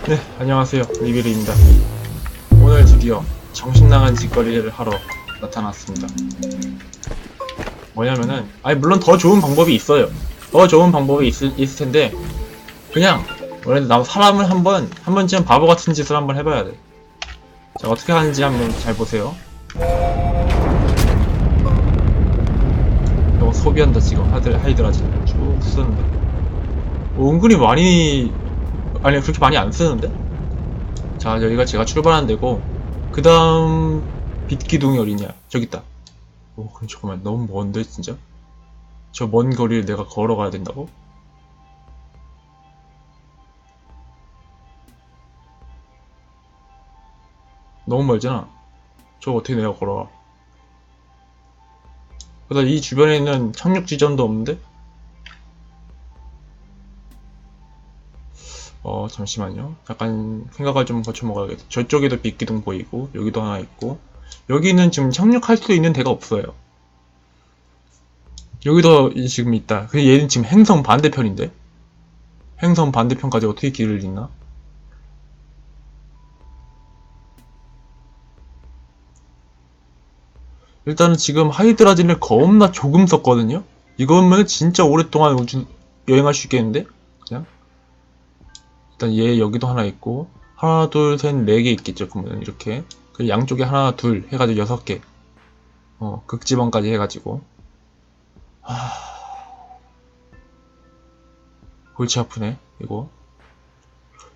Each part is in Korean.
네, 안녕하세요. 리비르입니다. 오늘 드디어 정신나간 짓거리를 하러 나타났습니다. 뭐냐면은, 아니, 물론 더 좋은 방법이 있어요. 더 좋은 방법이 있을, 있을 텐데, 그냥, 원래 나 사람을 한 번, 한 번쯤 바보 같은 짓을 한번 해봐야 돼. 자, 어떻게 하는지 한번 잘 보세요. 이거 소비한다, 지금. 하이드, 하이드라지. 쭉 쓰는데. 어, 은근히 많이 아니 그렇게 많이 안 쓰는데? 자 여기가 제가 출발한 데고 그 다음 빛기둥이 어디냐 저기 있다 오 그럼 잠깐만 너무 먼데 진짜? 저 먼 거리를 내가 걸어가야 된다고? 너무 멀잖아 저거 어떻게 내가 걸어가 그다음 이 주변에는 착륙 지점도 없는데? 어, 잠시만요. 약간 생각을 좀 거쳐 먹어야겠다. 저쪽에도 빛기둥 보이고, 여기도 하나 있고, 여기는 지금 착륙할 수 있는 데가 없어요. 여기도 이- 지금 있다. 근데 얘는 지금 행성 반대편인데? 행성 반대편까지 어떻게 길을 잇나? 일단은 지금 하이드라진을 겁나 조금 썼거든요? 이거면 진짜 오랫동안 우주 여행할 수 있겠는데? 그냥? 일단 얘 여기도 하나 있고 하나 둘 셋 네 개 있겠죠 그러면 이렇게. 그 양쪽에 하나 둘 해가지고 여섯 개. 어, 극지방까지 해가지고. 하... 골치 아프네 이거.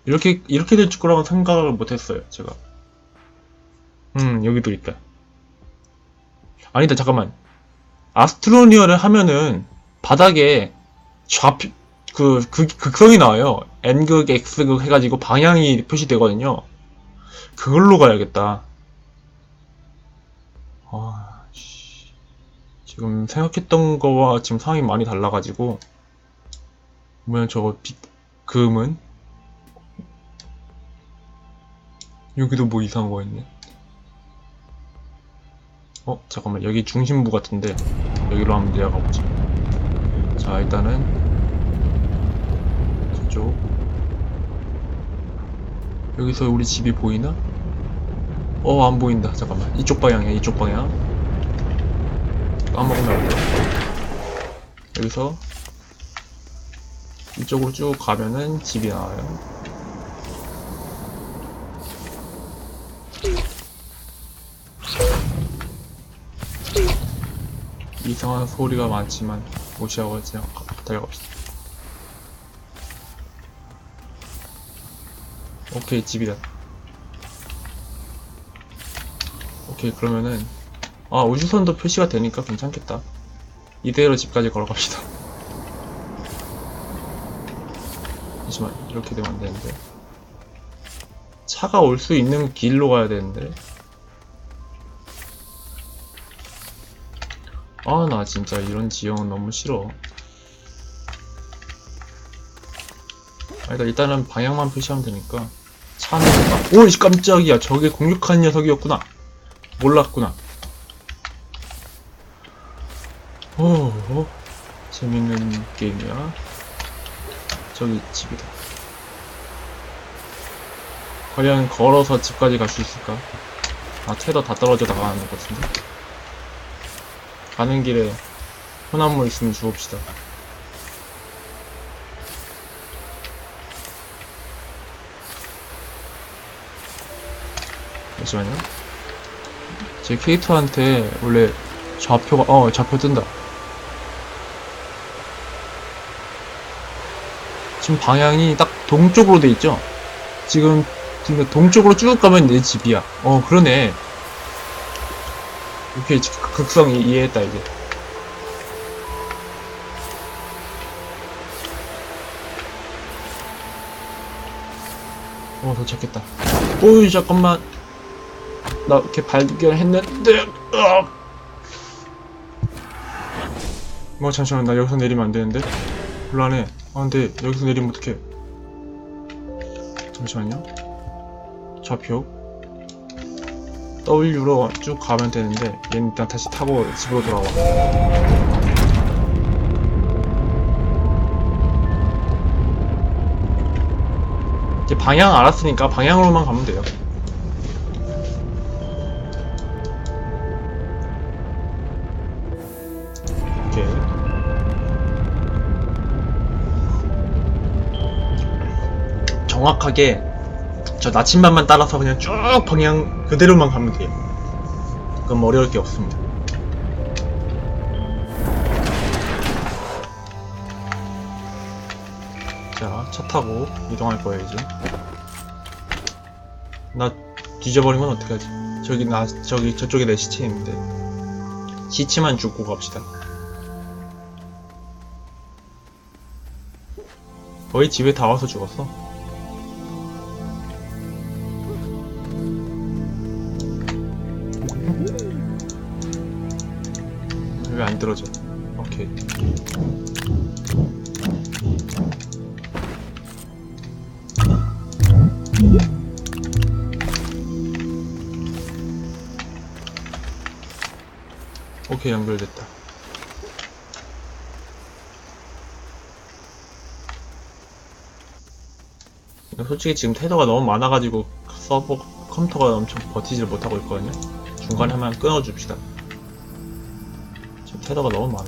이렇게 이렇게 될 거라고 생각을 못했어요 제가. 음 여기도 있다. 아니다 잠깐만. 아스트로니어를 하면은 바닥에 좌표 그, 그 극성이 나와요 N극, X극 해가지고 방향이 표시되거든요. 그걸로 가야겠다. 아, 씨. 지금 생각했던 거와 지금 상황이 많이 달라가지고. 뭐야, 저거, 빛, 금은? 여기도 뭐 이상한 거 있네. 어, 잠깐만, 여기 중심부 같은데, 여기로 한번 내려가 보자. 자, 일단은, 저쪽. 여기서 우리 집이 보이나? 어, 안 보인다. 잠깐만. 이쪽 방향이야, 이쪽 방향. 까먹으면 안 돼. 여기서 이쪽으로 쭉 가면은 집이 나와요. 이상한 소리가 많지만 무시하고 그냥 달려갑시다. 오케이 집이다. 오케이 그러면은 아 우주선도 표시가 되니까 괜찮겠다. 이대로 집까지 걸어갑시다. 잠시만 이렇게 되면 안 되는데. 차가 올 수 있는 길로 가야 되는데. 아 나 진짜 이런 지형은 너무 싫어. 아니다 일단은 방향만 표시하면 되니까 아, 오이 깜짝이야. 저게 공격한 녀석이었구나. 몰랐구나. 오 재밌는 게임이야. 저기 집이다. 과연 걸어서 집까지 갈 수 있을까? 아 테더 다 떨어져 나가는 것 같은데? 가는 길에 혼합물 있으면 주웁시다 잠시만요. 제 캐릭터한테 원래 좌표가 어 좌표 뜬다. 지금 방향이 딱 동쪽으로 돼 있죠. 지금 지금 동쪽으로 쭉 가면 내 집이야. 어 그러네. 오케이 지- 극성 이- 이해했다 이제. 어 도착했다. 오이 잠깐만. 나 이렇게 발견했는데 으악! 뭐 잠시만 나 여기서 내리면 안 되는데? 곤란해. 아 근데 여기서 내리면 어떡해? 잠시만요. 좌표. W로 쭉 가면 되는데 얘는 일단 다시 타고 집으로 돌아와. 이제 방향 알았으니까 방향으로만 가면 돼요. 정확하게 저 나침반만 따라서 그냥 쭉 방향 그대로만 가면 돼요. 그럼 어려울 게 없습니다. 자, 차 타고 이동할 거예요, 이제. 나 뒤져버리면 어떡하지? 저기, 나, 저기, 저쪽에 내 시체 있는데. 시체만 죽고 갑시다. 거의 집에 다 와서 죽었어. 왜안 들어져? 오케이. 오케이 연결됐다. 솔직히 지금 테더가 너무 많아가지고 서버 컴퓨터가 엄청 버티지를 못하고 있거든요. 중간에 한번 끊어줍시다. 테더가 너무 많아.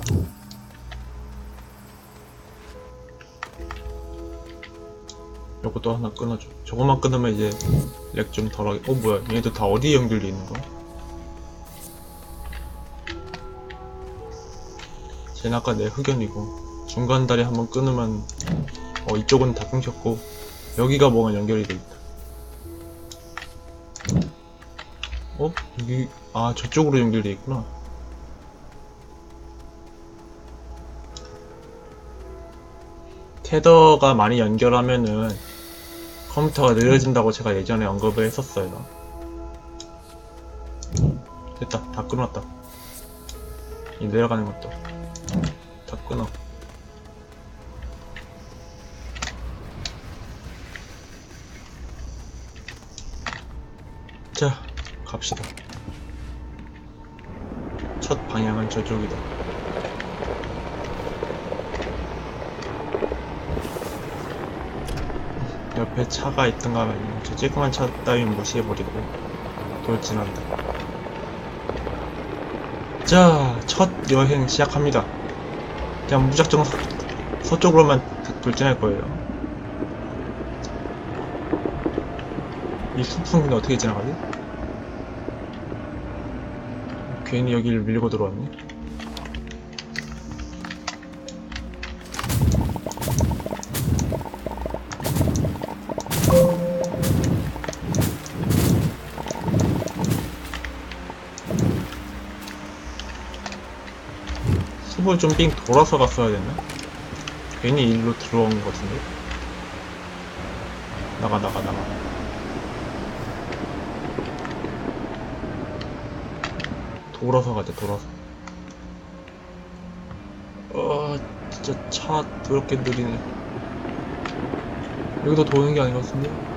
요것도 하나 끊어줘. 저것만 끊으면 이제 렉 좀 덜하게. 어 뭐야? 얘네들 다 어디에 연결돼 있는 거야? 쟤는 아까 내 흑연이고 중간 다리 한번 끊으면 어 이쪽은 다 끊겼고 여기가 뭐가 연결이 돼 있다. 어? 여기 아 저쪽으로 연결돼 있구나. 테더가 많이 연결하면은 컴퓨터가 느려진다고 제가 예전에 언급을 했었어요. 됐다. 다 끊었다. 이 내려가는 것도 다 끊어. 자, 갑시다. 첫 방향은 저쪽이다. 옆에 차가 있던가 하면 저 쬐끄만 차 따윈 무시해버리고 돌진한다. 자, 첫 여행 시작합니다. 그냥 무작정 서, 서쪽으로만 돌진할 거예요. 이 근데 어떻게 지나가지? 괜히 여기를 밀고 들어왔네. 숲을 좀삥 돌아서 갔어야 됐나? 괜히 일로 들어온 것 같은데? 나가, 나가, 나가. 돌아서 가자, 돌아서. 어, 진짜 차 더럽게 느리네. 여기도 도는 게 아닌 것 같은데?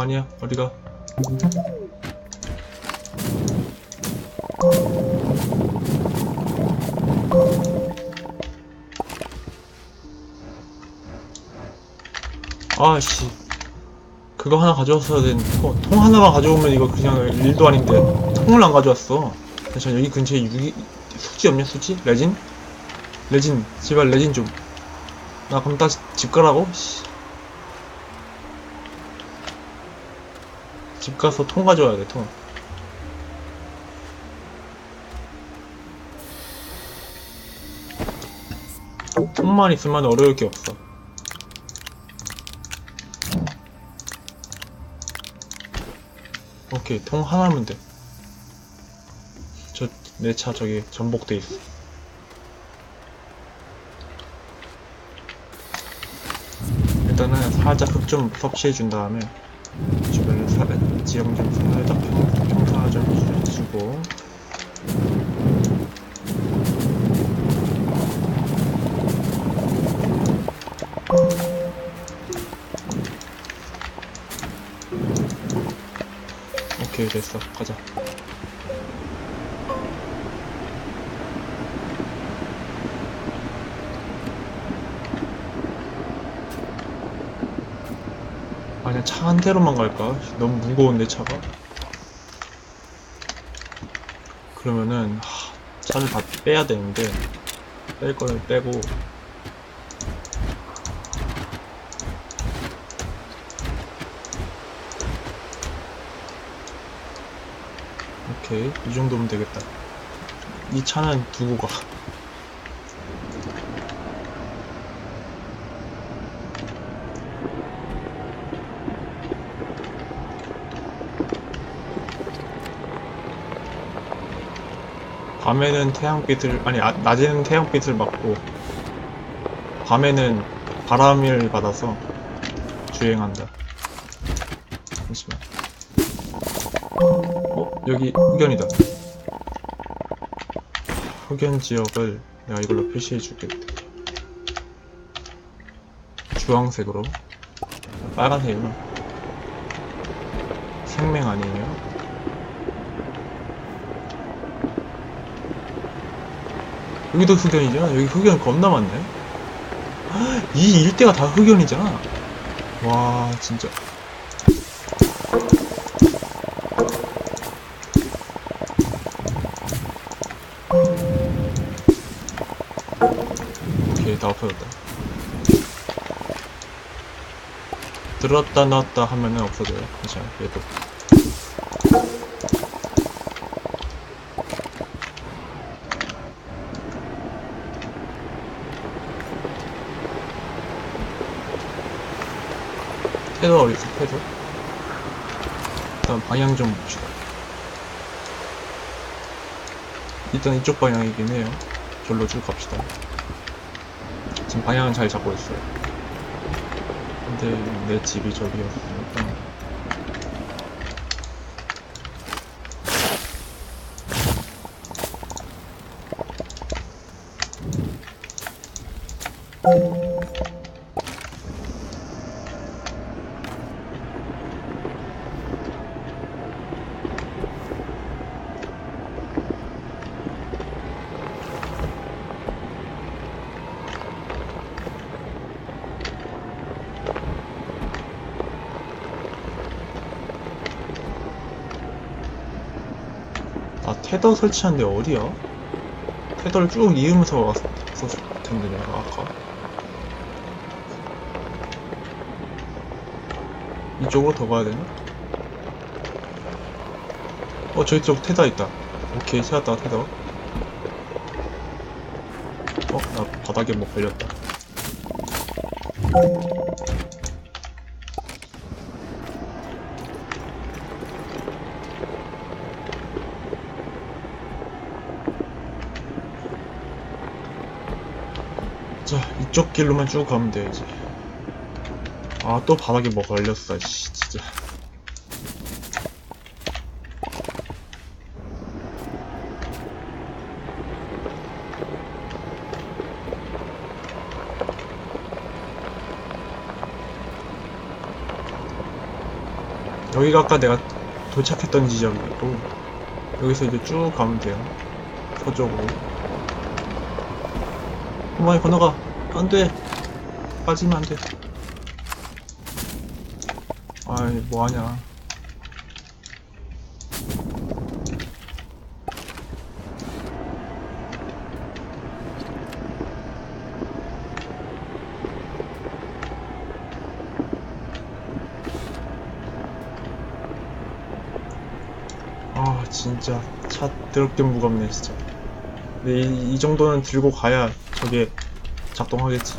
아, 아니야. 어디가? 아씨. 그거 하나 가져왔어야 되는데. 통, 통 하나만 가져오면 이거 그냥 일도 아닌데. 통을 안 가져왔어. 잠시만, 여기 근처에 유기, 수지 없냐, 수지? 레진? 레진, 제발 레진 좀. 나 그럼 다시 집 가라고? 씨. 집 가서 통 가져와야 돼, 통. 통만 있으면 어려울 게 없어. 오케이, 통 하나면 돼. 저, 내 차 저기 전복돼 있어. 일단은 살짝 흙 좀 섭취해 준 다음에 지형 좀 살짝 평, 평타 좀 주고. 오케이 됐어. 가자 아 그냥 차한 대로만 갈까? 너무 무거운데 차가? 그러면은 하, 차를 다 빼야 되는데 뺄 거는 빼고. 오케이. 이 정도면 되겠다. 이 차는 두고 가 밤에는 태양빛을 아니 아, 낮에는 태양빛을 받고 밤에는 바람을 받아서 주행한다. 잠시만. 어? 여기 흑연이다. 흑연 지역을 내가 이걸로 표시해 줄게. 주황색으로. 빨간색으로. 생맹 아니에요? 여기도 흑연이잖아. 여기 흑연 겁나 많네. 이 일대가 다 흑연이잖아. 와, 진짜. 오케이, 다 없어졌다. 들었다 놨다 하면은 없어져요. 괜찮아, 얘도. 테더 어디 테더? 일단 방향 좀 봅시다. 일단 이쪽 방향이긴 해요. 절로 쭉 갑시다. 지금 방향은 잘 잡고 있어요. 근데 내 집이 저기였으니까. 아, 테더 설치한 데 어디야? 테더를 쭉 이으면서 왔었을 텐데, 내가 아까. 이쪽으로 더 가야 되나? 어, 저쪽 테더 있다. 오케이, 찾았다, 테더. 어, 나 바닥에 뭐 걸렸다. 자, 이쪽 길로만 쭉 가면 돼, 이제. 아, 또 바닥에 뭐 걸렸어, 씨, 진짜. 여기가 아까 내가 도착했던 지점이고, 여기서 이제 쭉 가면 돼요. 서쪽으로. 그만이 건너가. 안 돼. 빠지면 안 돼. 아이, 뭐하냐. 아, 진짜. 차 더럽게 무겁네, 진짜. 근데 이, 이 정도는 들고 가야 저게 작동하겠지.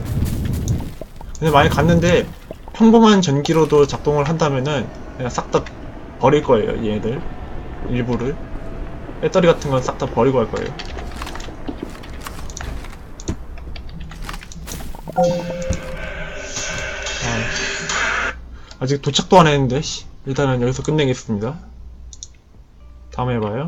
근데 많이 갔는데 평범한 전기로도 작동을 한다면은 그냥 싹 다 버릴 거예요, 얘네들. 일부를. 배터리 같은 건 싹 다 버리고 할 거예요. 아, 아직 도착도 안 했는데 씨. 일단은 여기서 끝내겠습니다 다음에 봐요